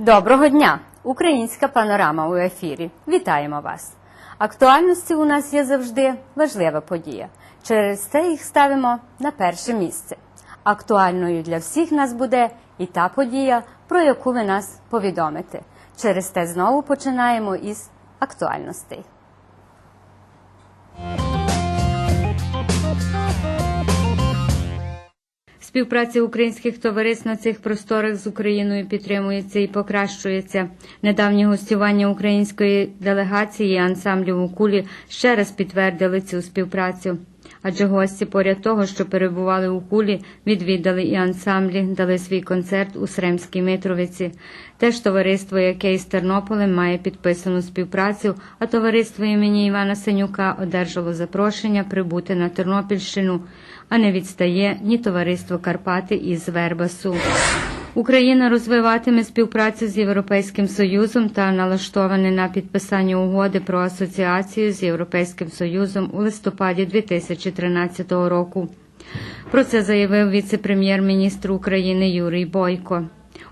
Доброго дня! Українська панорама у ефірі. Вітаємо вас! Актуальності у нас є завжди важлива подія. Через це їх ставимо на перше місце. Актуальною для всіх нас буде і та подія, про яку ви нас повідомите. Через те знову починаємо із актуальностей. Співпраця українських товариств на цих просторах з Україною підтримується і покращується. Недавнє гостювання української делегації ансамблю у кулі ще раз підтвердили цю співпрацю. Адже гості, поряд того, що перебували у кулі, відвідали і ансамблі, дали свій концерт у Сремській Митровиці. Теж товариство, яке із Тернополем має підписану співпрацю, а товариство імені Івана Синюка одержало запрошення прибути на Тернопільщину, а не відстає ні товариство Карпати із Вербасу. Україна розвиватиме співпрацю з Європейським Союзом та налаштоване на підписання угоди про асоціацію з Європейським Союзом у листопаді 2013 року. Про це заявив віце-прем'єр-міністр України Юрій Бойко.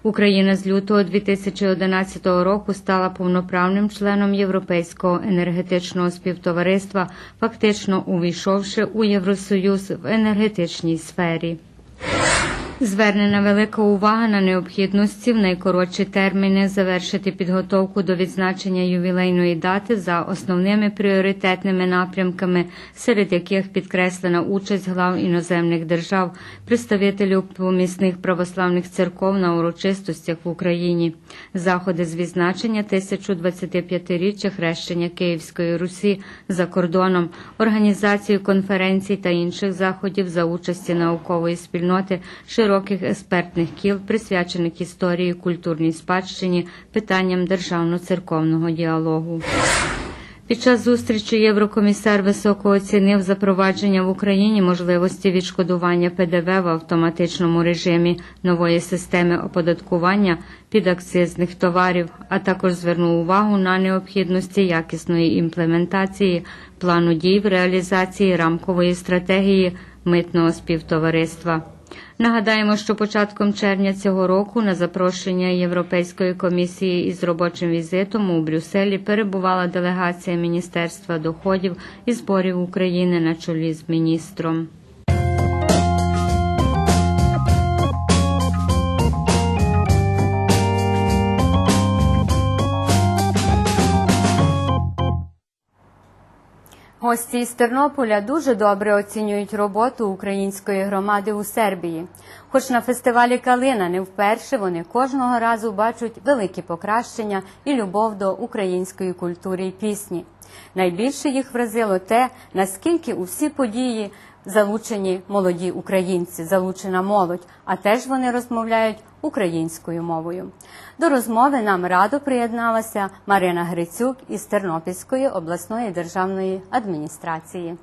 Україна з лютого 2011 року стала повноправним членом Європейського енергетичного співтовариства, фактично увійшовши у Євросоюз в енергетичній сфері. Звернена велика увага на необхідності в найкоротші терміни завершити підготовку до відзначення ювілейної дати за основними пріоритетними напрямками, серед яких підкреслена участь глав іноземних держав, представителів помісних православних церков на урочистостях в Україні, заходи з відзначення 1025-річчя хрещення Київської Русі за кордоном, організацію конференцій та інших заходів за участі наукової спільноти широких експертних кіл, присвячених історії, культурній спадщині, питанням державно-церковного діалогу. Під час зустрічі Єврокомісар високо оцінив запровадження в Україні можливості відшкодування ПДВ в автоматичному режимі нової системи оподаткування підакцизних товарів, а також звернув увагу на необхідності якісної імплементації плану дій в реалізації рамкової стратегії митного співтовариства. Нагадаємо, що початком червня цього року на запрошення Європейської комісії із робочим візитом у Брюсселі перебувала делегація Міністерства доходів і зборів України на чолі з міністром. Гості із Тернополя дуже добре оцінюють роботу української громади у Сербії. Хоч на фестивалі Калина не вперше вони кожного разу бачать великі покращення і любов до української культури і пісні. Найбільше їх вразило те, наскільки усі події залучені молоді українці, залучена молодь, а теж вони розмовляють українською мовою. До розмови нам радо приєдналася Марина Грицюк із Тернопільської обласної державної адміністрації.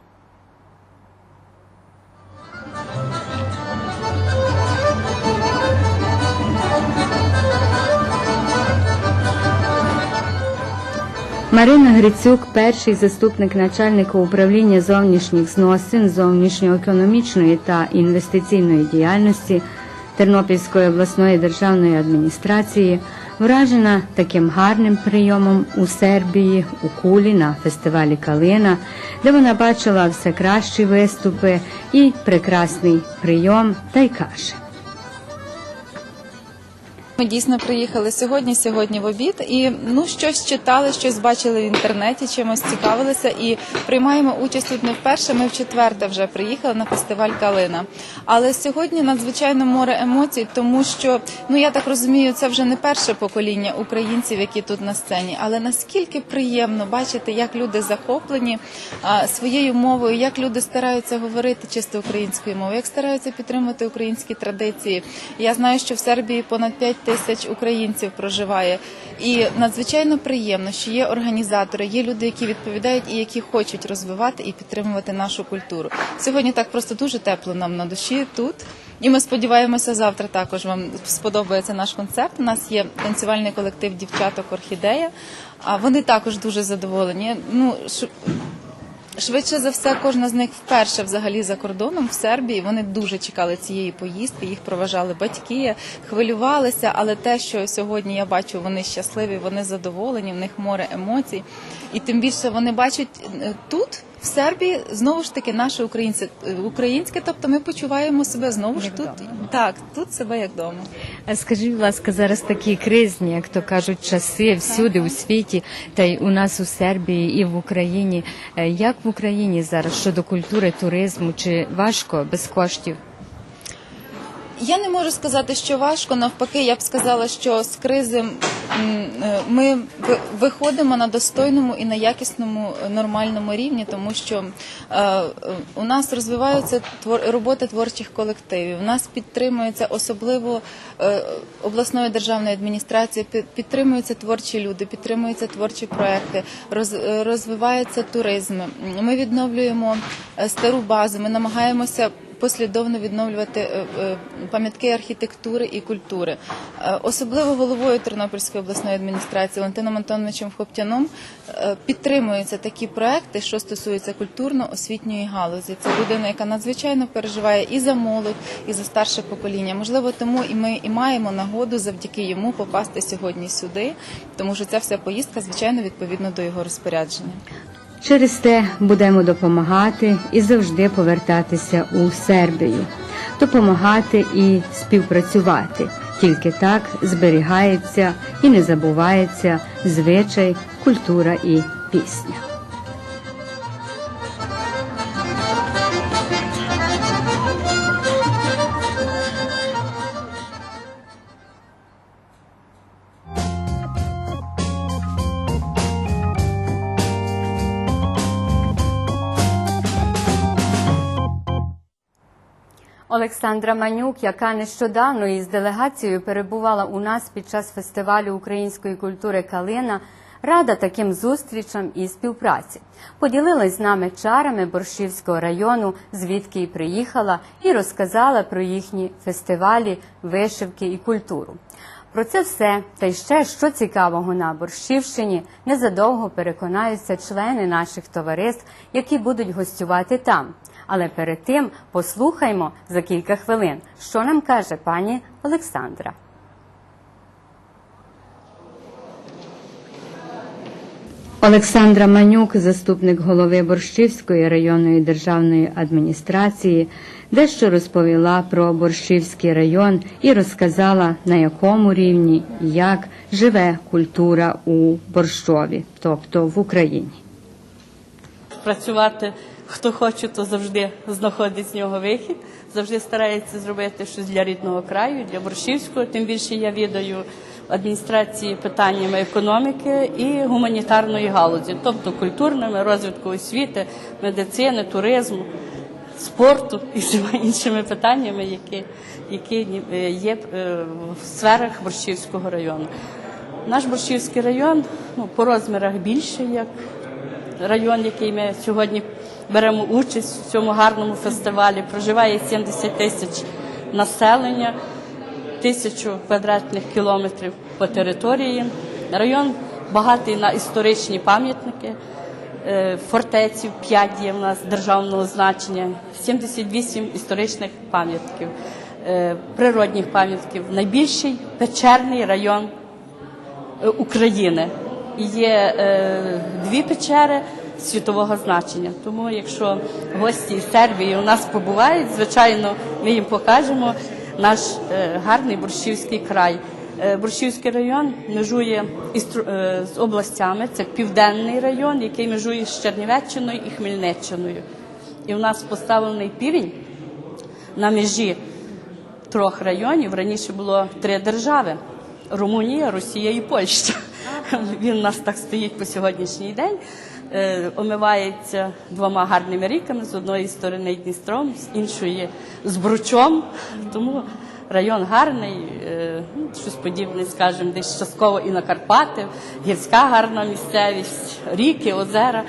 Марина Грицюк, перший заступник начальника управління зовнішніх зносин, зовнішньоекономічної та інвестиційної діяльності Тернопільської обласної державної адміністрації, вражена таким гарним прийомом у Сербії у Кулі на фестивалі Калина, де вона бачила все кращі виступи і прекрасний прийом, та й каже. Ми дійсно приїхали сьогодні, сьогодні в обід, і ну щось читали, щось бачили в інтернеті, чимось цікавилися і приймаємо участь тут не вперше. Ми в четверте вже приїхали на фестиваль Калина. Але сьогодні надзвичайно море емоцій, тому що ну я так розумію, це вже не перше покоління українців, які тут на сцені. Але наскільки приємно бачити, як люди захоплені а, своєю мовою, як люди стараються говорити чисто українською мовою, як стараються підтримувати українські традиції. Я знаю, що в Сербії понад 5 тисяч українців проживає, і надзвичайно приємно, що є організатори, є люди, які відповідають і які хочуть розвивати і підтримувати нашу культуру. Сьогодні так просто дуже тепло нам на душі тут. І ми сподіваємося, завтра також вам сподобається наш концерт. У нас є танцювальний колектив дівчаток Орхідея. А вони також дуже задоволені. Ну Швидше за все, кожна з них вперше взагалі за кордоном в Сербії. Вони дуже чекали цієї поїздки. Їх проважали батьки, хвилювалися. Але те, що сьогодні я бачу, вони щасливі, вони задоволені, в них море емоцій. І тим більше вони бачать е, тут, в Сербії, знову ж таки, наше українське, українське. Тобто ми почуваємо себе знову ж тут. Так, тут себе як вдома. А скажіть, будь ласка, зараз такі кризні, як то кажуть, часи всюди у світі, та й у нас у Сербії і в Україні. Е, Як в Україні зараз щодо культури, туризму, чи важко без коштів? Я не можу сказати, що важко. Навпаки, я б сказала, що з кризи е, ми виходимо на достойному і на якісному е, нормальному рівні, тому що е, у нас розвиваються роботи творчих колективів. У нас підтримується особливо обласною державною адміністрацією, пі- підтримуються творчі люди, підтримуються творчі проекти, роз- розвивається туризм. Ми відновлюємо стару базу. Ми намагаємося послідовно відновлювати е, е, пам'ятки архітектури і культури. Е, Особливо головою Тернопільської обласної адміністрації Валентином Антоновичем Хоптяном підтримуються такі проекти, що стосуються культурно-освітньої галузі. Це людина, яка надзвичайно переживає і за молодь, і за старше покоління. Можливо, тому і ми і маємо нагоду завдяки йому попасти сьогодні сюди, тому що ця вся поїздка, звичайно, відповідно до його розпорядження. Через те будемо допомагати і завжди повертатися у Сербію, допомагати і співпрацювати. Тільки так зберігається і не забувається звичай, культура і пісня. Олександра Манюк, яка нещодавно із делегацією перебувала у нас під час фестивалю української культури Калина, рада таким зустрічам і співпраці. Поділилась з нами чарами Борщівського району, звідки й приїхала, і розказала про їхні фестивалі, вишивки і культуру. Про це все та й ще що цікавого на Борщівщині незадовго переконаються члени наших товариств, які будуть гостювати там. Але перед тим послухаймо за кілька хвилин, що нам каже пані Олександра. Олександра Манюк, заступник голови Борщівської районної державної адміністрації, дещо розповіла про Борщівський район і розказала, на якому рівні і як живе культура у Борщові, тобто в Україні. працювати. Хто хоче, то завжди знаходить з нього вихід, завжди старається зробити щось для рідного краю, для Борщівського. Тим більше я відаю адміністрації питаннями економіки і гуманітарної галузі, тобто культурними, розвитку освіти, медицини, туризму, спорту і всіма іншими питаннями, які, які е, є е, в сферах Борщівського району. Наш Борщівський район ну, по розмірах більший, як район, який ми сьогодні беремо участь в цьому гарному фестивалі. Проживає 70 тисяч населення, тисячу квадратних кілометрів по території. Район багатий на історичні пам'ятники. Е, Фортеців 5 є в нас державного значення, 78 історичних пам'ятків, е, природних пам'ятків. Найбільший печерний район е, України. Є дві печери світового значення. Тому, якщо гості з Сербії у нас побувають, звичайно, ми їм покажемо наш е, гарний Борщівський край. Е, Борщівський район межує із е, з областями. Це південний район, який межує з Чернівеччиною і Хмельниччиною. І в нас поставлений півень на межі трьох районів. Раніше було три держави: Румунія, Росія і Польща. Він у нас так стоїть по сьогоднішній день. Е, Омивається двома гарними ріками: з одної сторони Дністром, з іншої з Бручом. Тому район гарний, е, ну, щось подібне, скажімо, десь частково і на Карпати, гірська гарна місцевість, ріки, озера.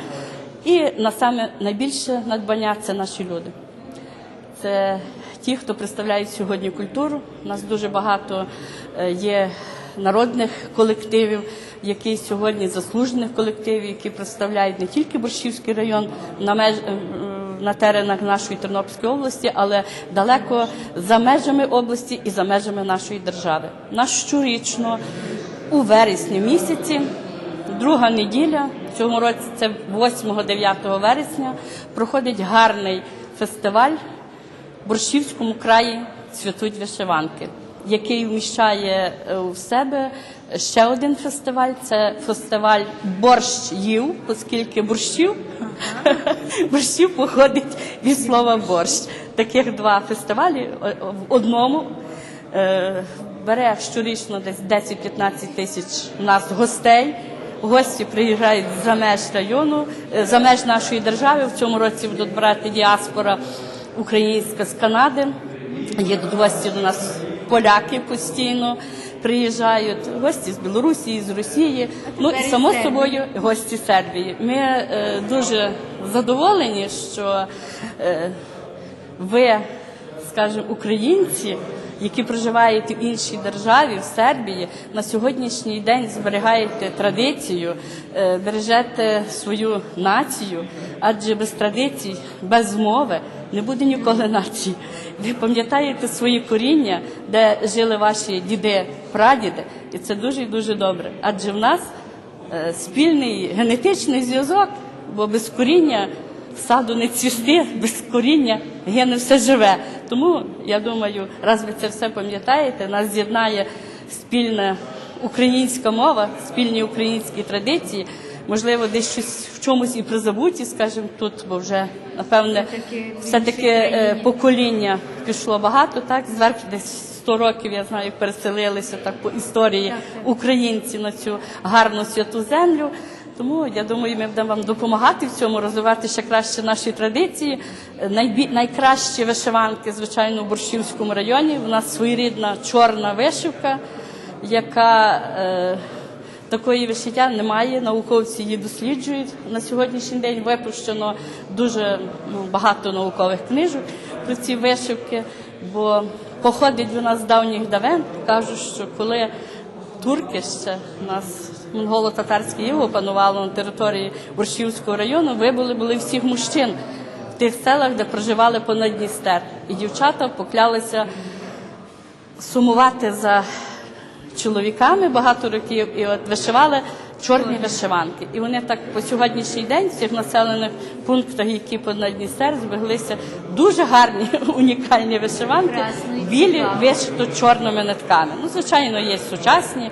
І на саме найбільше надбання це наші люди. Це ті, хто представляють сьогодні культуру. У нас дуже багато е, є народних колективів. який сьогодні заслужених колективів, які представляють не тільки Борщівський район на меж е, на теренах нашої Тернопільської області, але далеко за межами області і за межами нашої держави. Наш щорічно у вересні місяці, друга неділя в цьому році, це 8-9 вересня, проходить гарний фестиваль в Борщівському краї цвітуть вишиванки, який вміщає е, в себе ще один фестиваль. Це фестиваль борщ їв, оскільки борщів борщів походить від слова борщ. Таких два фестивалі е, в одному е, бере щорічно десь 10-15 тисяч у нас гостей. Гості приїжджають за меж району, е, за меж нашої держави. В цьому році будуть брати діаспора українська з Канади. Їдуть гості до нас поляки постійно приїжджають, гості з Білорусі, з Росії. Ну і само собою гості Сербії. Ми е, дуже задоволені, що е, ви, скажімо, українці, які проживають в іншій державі, в Сербії, на сьогоднішній день зберігаєте традицію, е, бережете свою націю, адже без традицій, без мови не буде ніколи нації. Ви пам'ятаєте свої коріння, де жили ваші діди, прадіди, і це дуже і дуже добре. Адже в нас е, спільний генетичний зв'язок, бо без коріння саду не цвісти, без коріння гине все живе. Тому я думаю, раз ви це все пам'ятаєте, нас з'єднає спільна українська мова, спільні українські традиції. Можливо, десь щось в чомусь і призабуті, скажімо, тут, бо вже напевне Все-таки все-таки іншій е, покоління пішло багато, так зверху десь 100 років, я знаю, переселилися так по історії українці на цю гарну святу землю. Тому я думаю, ми будемо вам допомагати в цьому, розвивати ще краще наші традиції. Найбі... Найкращі вишиванки, звичайно, в Борщівському районі. У нас своєрідна чорна вишивка, яка е... Такої вишиття немає, науковці її досліджують. На сьогоднішній день випущено дуже ну, багато наукових книжок про ці вишивки, бо походить вона з давніх давен. Кажуть, що коли турки ще нас монголо-татарське іго панувало на території Борщівського району, вибули були всіх мужчин в тих селах, де проживали понад Дністер. І дівчата поклялися сумувати за чоловіками багато років і от вишивали чорні вишиванки. І вони так по сьогоднішній день в цих населених пунктах, які понад Дністер, збеглися дуже гарні унікальні вишиванки, білі вишито чорними нитками. Ну, звичайно, є сучасні,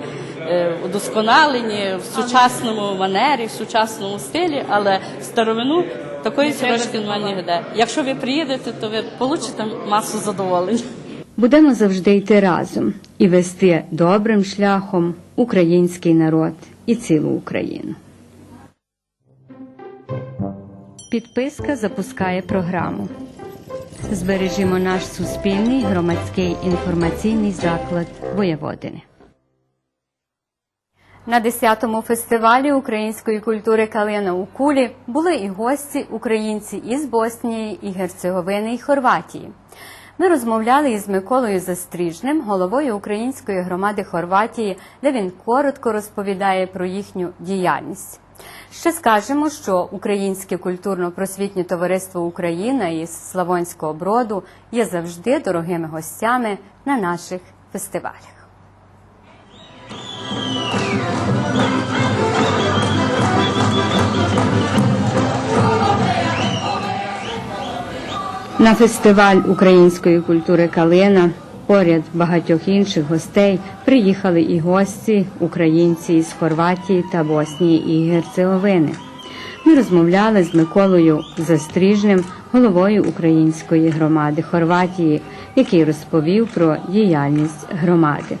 удосконалені в сучасному манері, в сучасному стилі, але старовину такої сорочки немає ніде. Якщо ви приїдете, то ви получите масу задоволень. Будемо завжди йти разом і вести добрим шляхом український народ і цілу Україну. Підписка запускає програму. Збережімо наш суспільний громадський інформаційний заклад Воєводини. На 10-му фестивалі української культури Калина у Кулі були і гості, українці із Боснії, і Герцеговини, і Хорватії. Ми розмовляли із Миколою Застріжним, головою української громади Хорватії, де він коротко розповідає про їхню діяльність. Ще скажемо, що Українське культурно-просвітнє товариство Україна із Славонського Броду є завжди дорогими гостями на наших фестивалях. На фестиваль української культури Калина поряд багатьох інших гостей приїхали і гості, українці із Хорватії та Боснії і Герцеговини. Ми розмовляли з Миколою Застріжним, головою української громади Хорватії, який розповів про діяльність громади.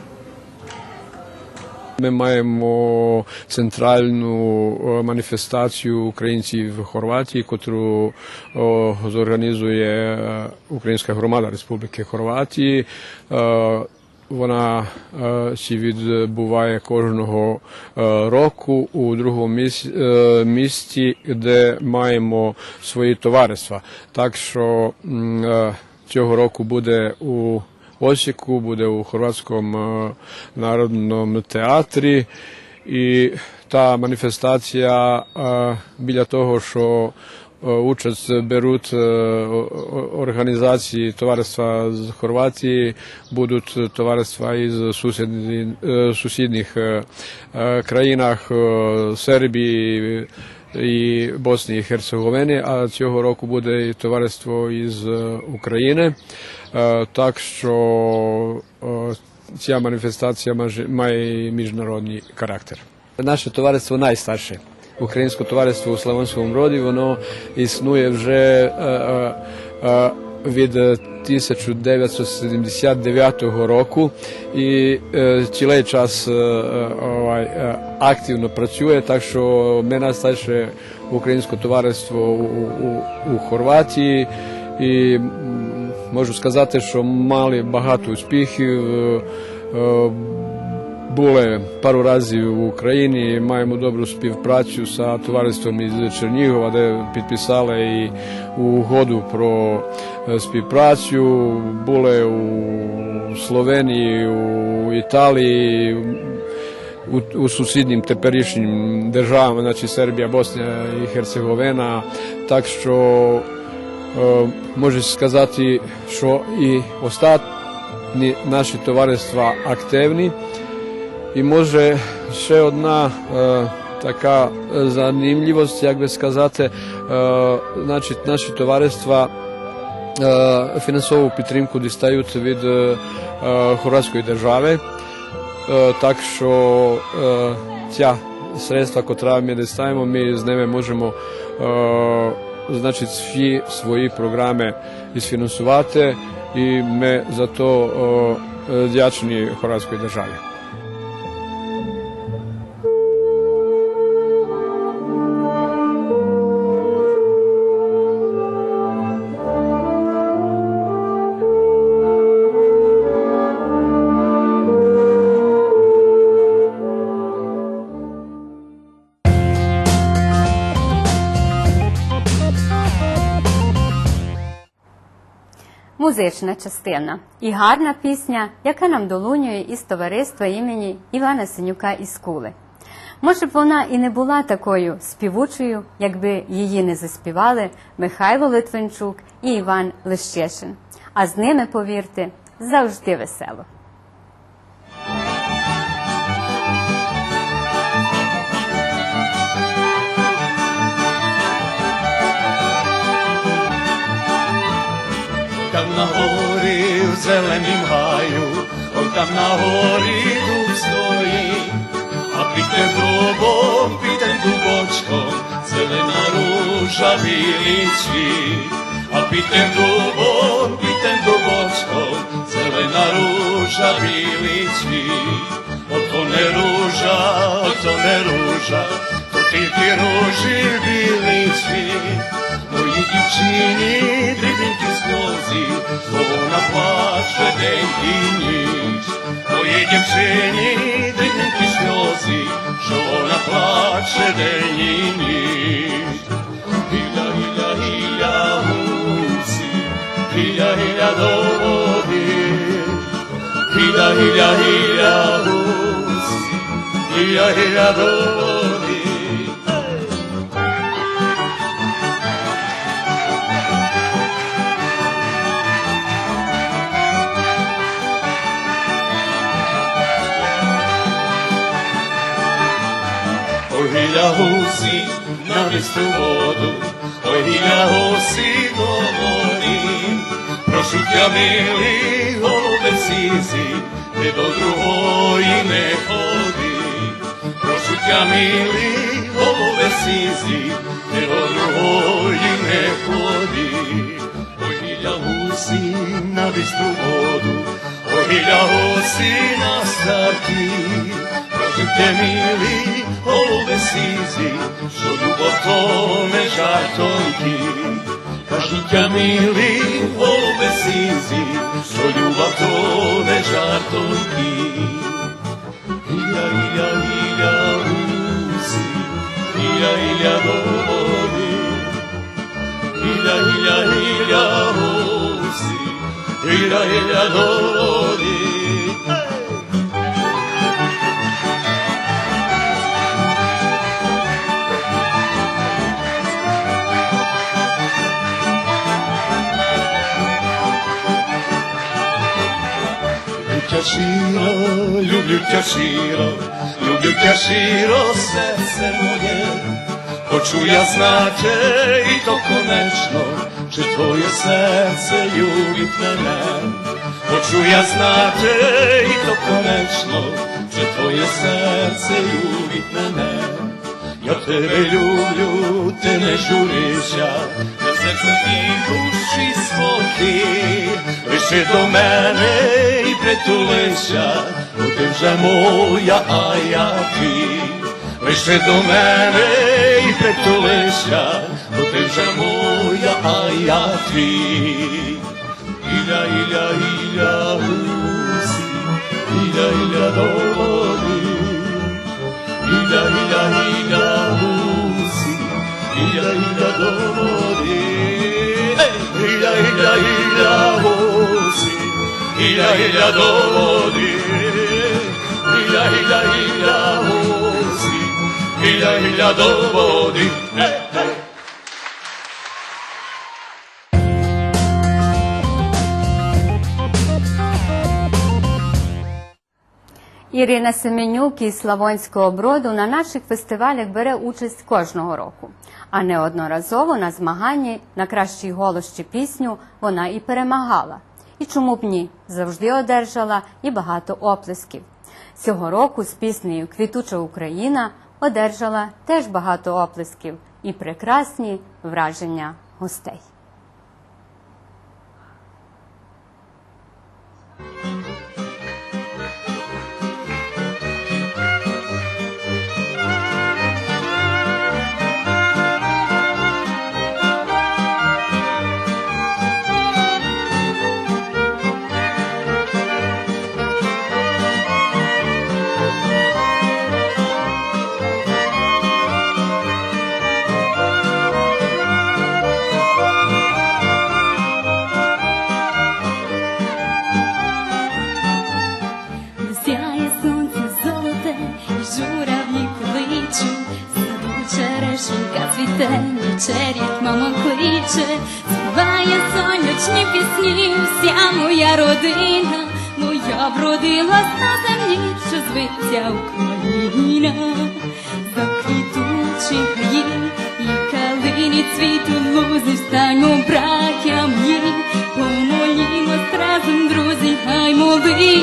Ми маємо центральну е, маніфестацію українців в Хорватії, котру зорганізує е, Українська громада Республіки Хорватії. Е, Вона ще відбуває кожного року у другому місті, де маємо свої товариства. Так що цього року буде у Осіку, буде у Хорватському е, народному театрі. І та маніфестація е, біля того, що е, участь беруть е, о- о- організації товариства з Хорватії, будуть і Босні і Херцеговини, а цього року буде і товариство із України. Так що ця маніфестація має міжнародний характер. Наше товариство найстарше. Українське товариство у Славянському роді воно існує вже від е, 1979 року і е, цілий час е, е, е, активно працює, так що ми найстарше українське товариство у Хорватії і можу сказати, що мали багато успіхів. Були пару разів в Україні. Маємо добру співпрацю з товариством із Чернігова, де підписали і угоду про співпрацю. Були у Словенії, у Італії. У, у сусіднім теперішнім державам, значить Сербія, Босня і Херцеговина. Так що е, можу сказати, що і остатні наші товариства активні. І може ще одна е, така zanimljivost, як би сказати, е, значить, наші товариства фінансову підтримку дістають від хорватської держави. Так що ця средства, котра ми дістаємо, ми з ними можемо значить, всі свої програми ісфінансувати, і ми за то вдячні хорватської державі. Музична частина і гарна пісня, яка нам долунює із товариства імені Івана Синюка із Кули. Може б вона і не була такою співучою, якби її не заспівали Михайло Литвинчук і Іван Лещешин. А з ними, повірте, завжди весело. Зеленім гаю, ой там на горі дуб стоїть, а під тим дубом, під тим дубочком, зелена білий цвіт, а під тим дубом, під тим дубочком, зелена білий цвіт. Ото не ружа, ото не ружа, то тільки ружі білий цвіт. Моїй дівчині дрібненькі сльози, бо вона плаче день і ніч. Моїй дівчині дрібненькі сльози, що вона плаче день і ніч. Гіля, гіля, гіля, гусі, гіля, гіля до води. Гіля, гіля, гіля, гусі, гіля, гіля до гіля гусі на місту воду, ой, гіля гусі до води. Прошу тя, милий, голубе сізі, ти до другої не ходи. Прошу тя, милий, голубе сізі, ти до другої не ходи. Ой, гіля гусі на бістру воду, ой, гіля гусі на старті. Проживте, милі, голубе сізі, що любов то не жартоньки. Кажіть, милі, голубе сізі, що любов то не жартоньки. Гіля, гіля, гіля, гусі, гіля, гіля, води. Гіля, гіля, гіля, гусі, гіля, гіля, води. Люблю тя люблю тя серце моє. Хочу я знати, і то конечно, чи твоє серце любить мене. Хочу я знати, і то конечно, чи твоє серце любить мене. Я тебе люблю, ти не журися, не і душі спокій. Лише до мене і притулися, бо ти вже моя, а я твій. Лише до мене і притулися, бо ти вже моя, а я твій. Іля, іля, іля, гусі, іля, іля, долі. Іля, іля, іля, гусі, іля, іля, до Іля, іля, іля, гусі, іля, іля, до води. Ей, ей! Ірина Семенюк із Славонського броду на наших фестивалях бере участь кожного року. А неодноразово на змаганні на кращий голос чи пісню вона і перемагала. І чому б ні? Завжди одержала і багато оплесків. Цього року з піснею Квітуча Україна одержала теж багато оплесків і прекрасні враження гостей.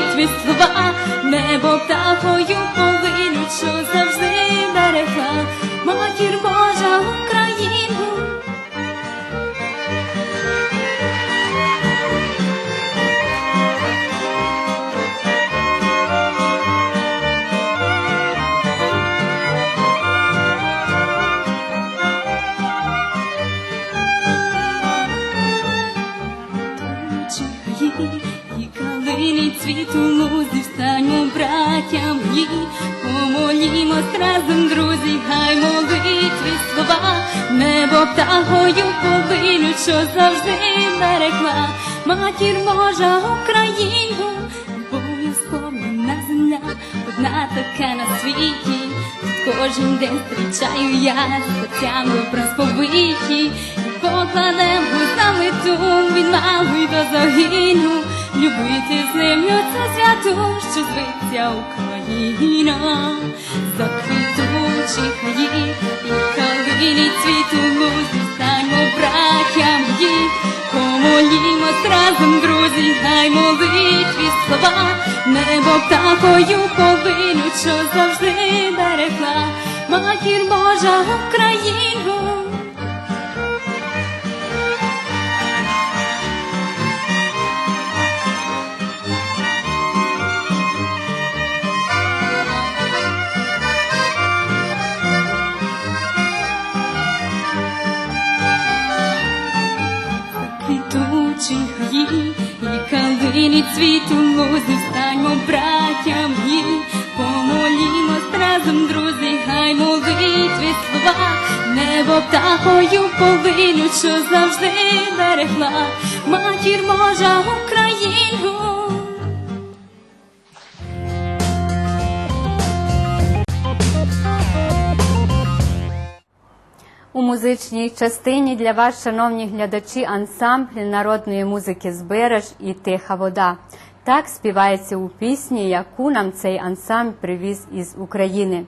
Молитві слова, небо птахою полинуть, що завжди друзі, хай молитві слова, небо птахою полинуть, що завжди берегла, матір Божа Україну, любов'ю сповнена земля, одна така на світі. Кожен день зустрічаю я з серцям добра сповиті, і покладем густами ту від малої до загину, любити землю цю святу, що зветься Україна, за квітучі хаї і калині цвіту станьмо браттям їй, помолімось разом, друзі, хай молитві слова, небо птахою повинуть, що завжди берегла, матір Божа Україну. Гаї, і калині цвіту лузи, встаньмо братям їй, помолімось разом, друзі, хай молитві слова, небо птахою полинуть, що завжди берегла, матір Божа Україну. Музичній частині для вас, шановні глядачі, ансамбль народної музики Збереж і Тиха вода. Так співається у пісні, яку нам цей ансамбль привіз із України.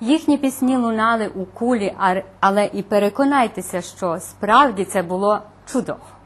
Їхні пісні лунали у кулі, але і переконайтеся, що справді це було чудово.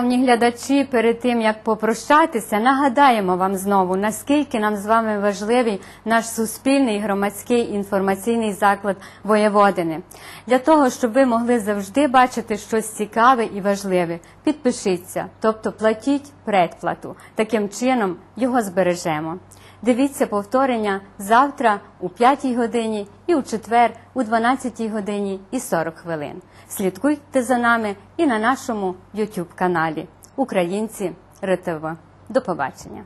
Шановні глядачі, перед тим як попрощатися, нагадаємо вам знову, наскільки нам з вами важливий наш суспільний громадський інформаційний заклад Воєводини. Для того, щоб ви могли завжди бачити щось цікаве і важливе, підпишіться, тобто платіть предплату. Таким чином його збережемо. Дивіться повторення завтра у 5 годині і у четвер у 12 годині і 40 хвилин. Слідкуйте за нами і на нашому YouTube каналі Українці РТВ. До побачення.